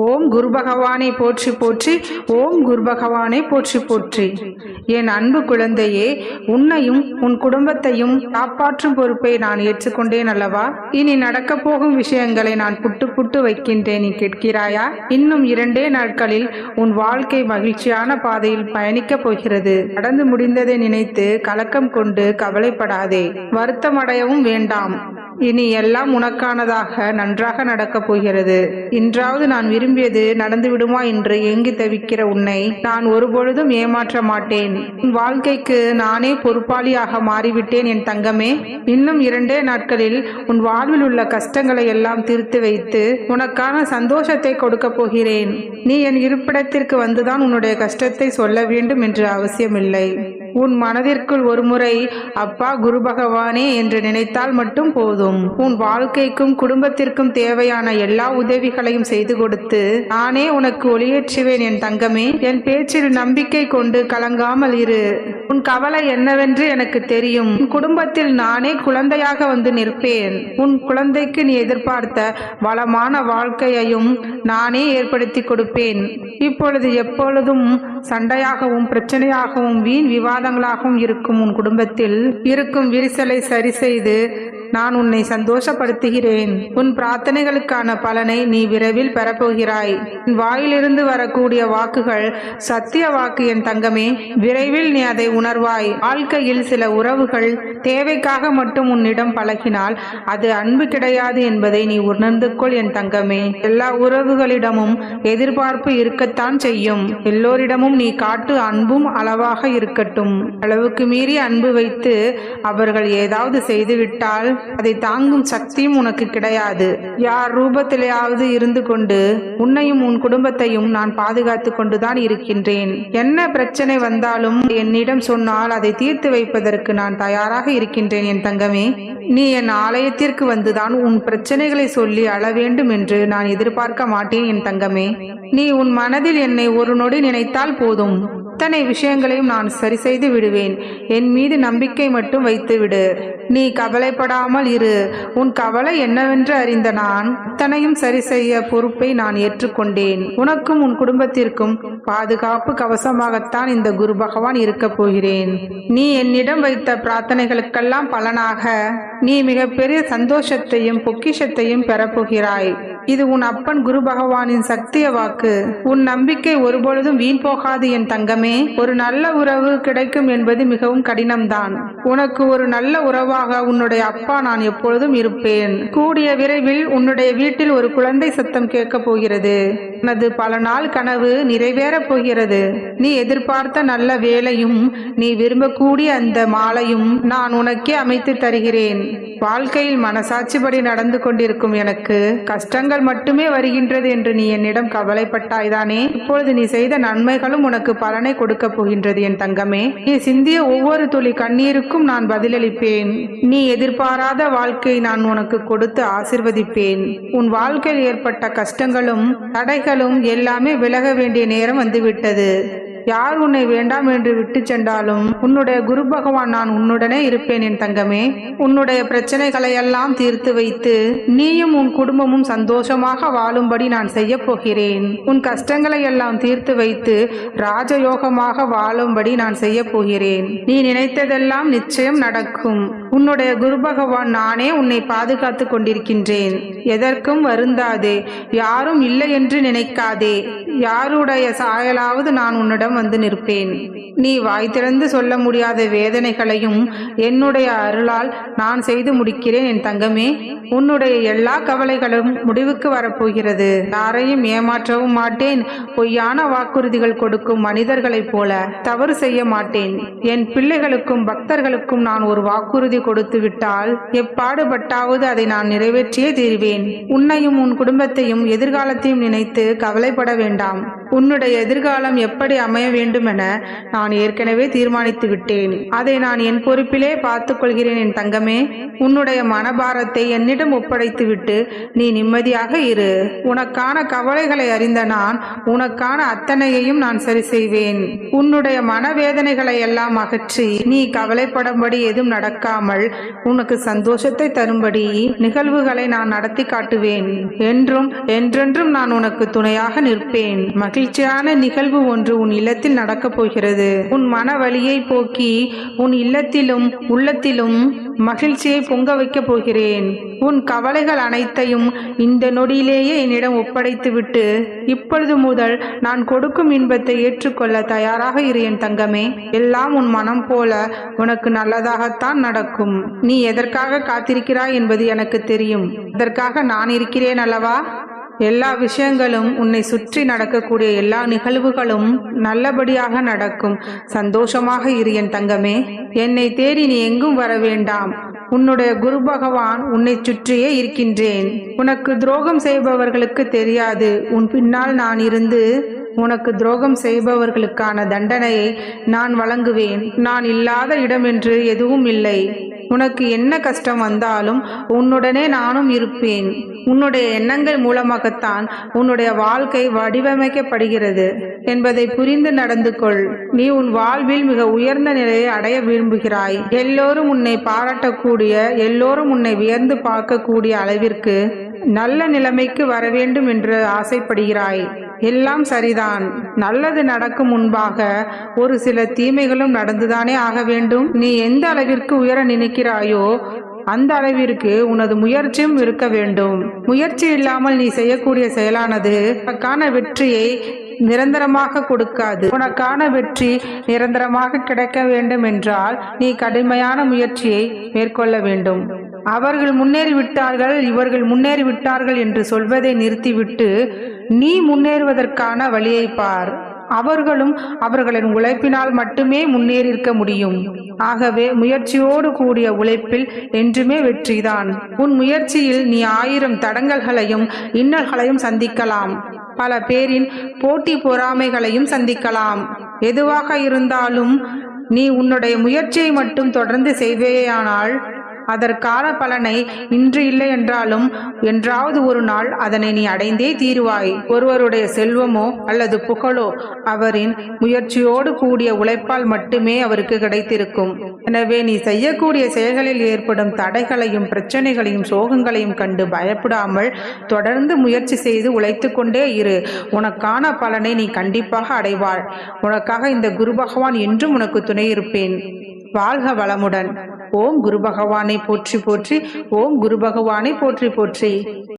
ஓம் குரு பகவானை போற்றி போற்றி. ஓம் குரு பகவானை போற்றி போற்றி. என் அன்பு குழந்தையே உன்னையும் உன் குடும்பத்தையும் காப்பாற்றும் பொறுப்பை நான் ஏற்றுக்கொண்டேன் அல்லவா? இனி நடக்கப் போகும் விஷயங்களை நான் புட்டு புட்டு வைக்கின்றேன். நீ கேட்கிறாயா? இன்னும் இரண்டே நாட்களில் உன் வாழ்க்கை மகிழ்ச்சியான பாதையில் பயணிக்கப் போகிறது. நடந்து முடிந்ததை நினைத்து கலக்கம் கொண்டு கவலைப்படாதே. வருத்தமடையவும் வேண்டாம். இனி எல்லாம் உனக்கானதாக நன்றாக நடக்கப் போகிறது. இன்றாவது நான் விரும்பியது நடந்து விடுமா என்று ஏங்கி தவிக்கிற உன்னை நான் ஒருபொழுதும் ஏமாற்ற மாட்டேன். உன் வாழ்க்கைக்கு நானே பொறுப்பாளியாக மாறிவிட்டேன் என் தங்கமே. இன்னும் இரண்டே நாட்களில் உன் வாழ்வில் உள்ள கஷ்டங்களை எல்லாம் தீர்த்து வைத்து உனக்கான சந்தோஷத்தை கொடுக்கப் போகிறேன். நீ என் இருப்பிடத்திற்கு வந்துதான் உன்னுடைய கஷ்டத்தை சொல்ல வேண்டும் என்று அவசியமில்லை. உன் மனதிற்குள் ஒருமுறை அப்பா குரு பகவானே என்று நினைத்தால் மட்டும் போதும். உன் வாழ்க்கைக்கும் குடும்பத்திற்கும் தேவையான எல்லா உதவிகளையும் செய்து கொடுத்து நானே உனக்கு ஒளியேற்றுவேன் என் தங்கமே. என் பேச்சில் நம்பிக்கை கொண்டு கலங்காமல் இரு. உன் கவலை என்னவென்று எனக்கு தெரியும். உன் குடும்பத்தில் நானே குழந்தையாக வந்து நிற்பேன். உன் குழந்தைக்கு நீ எதிர்பார்த்த வளமான வாழ்க்கையையும் நானே ஏற்படுத்தி கொடுப்பேன். இப்பொழுது எப்பொழுதும் சண்டையாகவும் பிரச்சனையாகவும் வீண் விவாதங்களாகவும் இருக்கும் உன் குடும்பத்தில். இருக்கும் விரிசலை சரி செய்து நான் உன்னை சந்தோஷப்படுத்துகிறேன். உன் பிரார்த்தனைகளுக்கான பலனை நீ விரைவில் பெறப்போகிறாய். வாயிலிருந்து வரக்கூடிய வாக்குகள் சத்திய வாக்கு என் தங்கமே விரைவில் நீ அதை உணர்வாய். வாழ்க்கையில் சில உறவுகள் தேவைக்காக மட்டும் உன்னிடம் பழகினால் அது அன்பு கிடையாது என்பதை நீ உணர்ந்து கொள் என் தங்கமே. எல்லா உறவுகளிடமும் எதிர்பார்ப்பு இருக்கத்தான் செய்யும். எல்லோரிடமும் நீ காட்டு அன்பும் அளவாக இருக்கட்டும். அளவுக்கு மீறி அன்பு வைத்து அவர்கள் ஏதாவது செய்துவிட்டால் அதை தாங்கும் சக்தியும் உனக்கு கிடையாது. யார் ரூபத்திலேயாவது இருந்து கொண்டு உன்னையும் உன் குடும்பத்தையும் நான் பாதுகாத்து கொண்டுதான் இருக்கின்றேன். என்ன பிரச்சனை வந்தாலும் என்னிடம் சொன்னால் அதை தீர்த்து வைப்பதற்கு நான் தயாராக இருக்கின்றேன் என் தங்கமே. நீ என் ஆலயத்திற்கு வந்துதான் உன் பிரச்சனைகளை சொல்லி அழ வேண்டும் என்று நான் எதிர்பார்க்க மாட்டேன் என் தங்கமே. நீ உன் மனதில் என்னை ஒரு நொடி நினைத்தால் போதும். அத்தனை விஷயங்களையும் நான் சரி செய்து விடுவேன். என் மீது நம்பிக்கை மட்டும் வைத்து விடு நீ கவலைப்படாமல் இரு. உன் கவலை என்னவென்று அறிந்த நான் அத்தனையும் சரி செய்ய பொறுப்பை நான் ஏற்றுக்கொண்டேன். உனக்கும் உன் குடும்பத்திற்கும் பாதுகாப்பு கவசமாகத்தான் இந்த குரு பகவான் இருக்கப் போகிறேன். நீ என்னிடம் வைத்த பிரார்த்தனைகளுக்கெல்லாம் பலனாக நீ மிகப்பெரிய சந்தோஷத்தையும் பொக்கிஷத்தையும் பெறப்போகிறாய். இது உன் அப்பன் குரு பகவானின் சக்திய வாக்கு. உன் நம்பிக்கை ஒருபொழுதும் வீண் போகாது என் தங்கமே. ஒரு நல்ல உறவு கிடைக்கும் என்பது மிகவும் கடினம்தான். உனக்கு ஒரு நல்ல உறவு உறவாக உன்னுடைய அப்பா நான் எப்பொழுதும் இருப்பேன். கூடிய விரைவில் உன்னுடைய வீட்டில் ஒரு குழந்தை சத்தம் கேட்கப் போகிறது. உனது பல நாள் கனவு நிறைவேறப் போகிறது. நீ எதிர்பார்த்த நல்ல வேலையும் நீ விரும்பக்கூடிய அந்த மாலையும் நான் உனக்கே அமைத்து தருகிறேன். வாழ்க்கையில் மனசாட்சிப்படி நடந்து கொண்டிருக்கும் எனக்கு கஷ்டங்கள் மட்டுமே வருகின்றது என்று நீ என்னிடம் கவலைப்பட்டாய்தானே? இப்பொழுது நீ செய்த நன்மைகளும் உனக்கு பலனை கொடுக்கப் போகின்றது என் தங்கமே. நீ சிந்திய ஒவ்வொரு துளி கண்ணீருக்கும் நான் பதிலளிப்பேன். நீ எதிர்பாராத வாழ்க்கை நான் உனக்கு கொடுத்து ஆசிர்வதிப்பேன். உன் வாழ்க்கையில் ஏற்பட்ட கஷ்டங்களும் தடைகளும் எல்லாமே விலக வேண்டிய நேரம் வந்துவிட்டது. யார் உன்னை வேண்டாம் என்று விட்டு சென்றாலும் உன்னுடைய குரு பகவான் நான் உன்னுடனே இருப்பேன் என் தங்கமே. உன்னுடைய பிரச்சனைகளை எல்லாம் தீர்த்து வைத்து நீயும் உன் குடும்பமும் சந்தோஷமாக வாழும்படி நான் செய்ய போகிறேன். உன் கஷ்டங்களை எல்லாம் தீர்த்து வைத்து ராஜயோகமாக வாழும்படி நான் செய்ய போகிறேன். நீ நினைத்ததெல்லாம் நிச்சயம் நடக்கும். உன்னுடைய குரு பகவான் நானே உன்னை பாதுகாத்து கொண்டிருக்கின்றேன். எதற்கும் வருந்தாதே. யாரும் இல்லை என்று நினைக்காதே. யாருடைய சாயலாவது நான் உன்னிடம் வந்து நிற்பேன். நீ வாய் திறந்து சொல்ல முடியாத வேதனைகளையும் என்னுடைய அருளால் நான் செய்து முடிக்கிறேன் என் தங்கமே. உன்னுடைய எல்லா கவலைகளும் முடிவுக்கு வரப்போகிறது. யாரையும் ஏமாற்றவும் மாட்டேன். பொய்யான வாக்குறுதிகள் கொடுக்கும் மனிதர்களைப் போல தவறு செய்ய மாட்டேன். என் பிள்ளைகளுக்கும் பக்தர்களுக்கும் நான் ஒரு வாக்குறுதி கொடுத்து விட்டால் எப்பாடுபட்டாவது அதை நான் நிறைவேற்றியே தீர்வேன். உன்னையும் உன் குடும்பத்தையும் எதிர்காலத்தையும் நினைத்து கவலைப்பட வேண்டாம். உன்னுடைய எதிர்காலம் எப்படி அமைய வேண்டும் என நான் ஏற்கனவே தீர்மானித்து விட்டேன். அதை நான் என் பொறுப்பிலே பார்த்துக்கொள்கிறேன் என் தங்கமே. உன்னுடைய மனபாரத்தை என்னிடம் ஒப்படைத்துவிட்டு நீ நிம்மதியாக இரு. உனக்கான கவலைகளை அறிந்த நான் உனக்கான அத்தனையையும் நான் சரி செய்வேன். உன்னுடைய மனவேதனைகளை எல்லாம் அகற்றி நீ கவலைப்படும்படி எதுவும் நடக்காமல் உனக்கு சந்தோஷத்தை தரும்படி நிகழ்வுகளை நான் நடத்தி காட்டுவேன். என்றும் என்றென்றும் நான் உனக்கு துணையாக நிற்பேன். மகிழ்ச்சியான நிகழ்வு ஒன்று உன் இல்லத்தில் நடக்கப் போகிறது. உன் மன வழியை போக்கி உன் இல்லத்திலும் உள்ளத்திலும் மகிழ்ச்சியை பொங்க வைக்கப் போகிறேன். உன் கவலைகள் அனைத்தையும் இந்த நொடியிலேயே என்னிடம் ஒப்படைத்துவிட்டு இப்பொழுது முதல் நான் கொடுக்கும் இன்பத்தை ஏற்றுக்கொள்ள தயாராக இரு என் தங்கமே. எல்லாம் உன் மனம் போல உனக்கு நல்லதாகத்தான் நடக்கும். நீ எதற்காக காத்திருக்கிறாய் என்பது எனக்கு தெரியும். அதற்காக நான் இருக்கிறேன் அல்லவா? எல்லா விஷயங்களும் உன்னை சுற்றி நடக்கக்கூடிய எல்லா நிகழ்வுகளும் நல்லபடியாக நடக்கும். சந்தோஷமாக இரு என் தங்கமே. என்னை தேடி நீ எங்கும் வர வேண்டாம். உன்னுடைய குரு பகவான் உன்னை சுற்றியே இருக்கின்றேன். உனக்கு துரோகம் செய்பவர்களுக்கு தெரியாது. உன் பின்னால் நான் இருந்து உனக்கு துரோகம் செய்பவர்களுக்கான தண்டனையை நான் வழங்குவேன். நான் இல்லாத இடம் என்று எதுவும் இல்லை. உனக்கு என்ன கஷ்டம் வந்தாலும் உன்னுடனே நானும் இருப்பேன். உன்னுடைய எண்ணங்கள் மூலமாகத்தான் உன்னுடைய வாழ்க்கை வடிவமைக்கப்படுகிறது என்பதை புரிந்து நடந்து கொள். நீ உன் வாழ்வில் மிக உயர்ந்த நிலையை அடைய விரும்புகிறாய். எல்லோரும் உன்னை பாராட்டக்கூடிய எல்லோரும் உன்னை வியந்து பார்க்கக்கூடிய அளவிற்கு நல்ல நிலைமைக்கு வர வேண்டும் என்று ஆசைப்படுகிறாய். எல்லாம் சரிதான். நல்லது நடக்கும் முன்பாக ஒரு சில தீமைகளும் நடந்துதானே ஆக வேண்டும்? நீ எந்த அளவிற்கு உயர நினைக்கிறாயோ அந்த அளவிற்கு உனது முயற்சியும் இருக்க வேண்டும். முயற்சி இல்லாமல் நீ செய்யக்கூடிய செயலானது உனக்கான வெற்றியை நிரந்தரமாக கொடுக்காது. உனக்கான வெற்றி நிரந்தரமாக கிடைக்க வேண்டும் என்றால் நீ கடுமையான முயற்சியை மேற்கொள்ள வேண்டும். அவர்கள் முன்னேறிவிட்டார்கள் இவர்கள் முன்னேறிவிட்டார்கள் என்று சொல்வதை நிறுத்திவிட்டு நீ முன்னேறுவதற்கான வழியை பார். அவர்களும் அவர்களின் உழைப்பினால் மட்டுமே முன்னேறியிருக்க முடியும். ஆகவே முயற்சியோடு கூடிய உழைப்பில் என்றுமே வெற்றிதான் உன் முயற்சியில் நீ ஆயிரம் தடங்கல்களையும் இன்னல்களையும் சந்திக்கலாம். பல பேரின் போட்டி பொறாமைகளையும் சந்திக்கலாம். எதுவாக இருந்தாலும் நீ உன்னுடைய முயற்சியை மட்டும் தொடர்ந்து செய்வேயானால் அதற்கான பலனை இன்று இல்லை என்றாலும் என்றாவது ஒரு நாள் அதனை நீ அடைந்தே தீருவாய். ஒருவருடைய செல்வமோ அல்லது புகழோ அவரின் முயற்சியோடு கூடிய உழைப்பால் மட்டுமே அவருக்கு கிடைத்திருக்கும். எனவே நீ செய்யக்கூடிய செயல்களில் ஏற்படும் தடைகளையும் பிரச்சனைகளையும் சோகங்களையும் கண்டு பயப்படாமல் தொடர்ந்து முயற்சி செய்து உழைத்து கொண்டே இரு. உனக்கான பலனை நீ கண்டிப்பாக அடைவாள் உனக்காக இந்த குரு பகவான் என்றும் உனக்கு துணை இருப்பேன். வாழ்க வளமுடன். ஓம் குரு பகவானை போற்றி போற்றி ஓம் குரு பகவானை போற்றி போற்றி.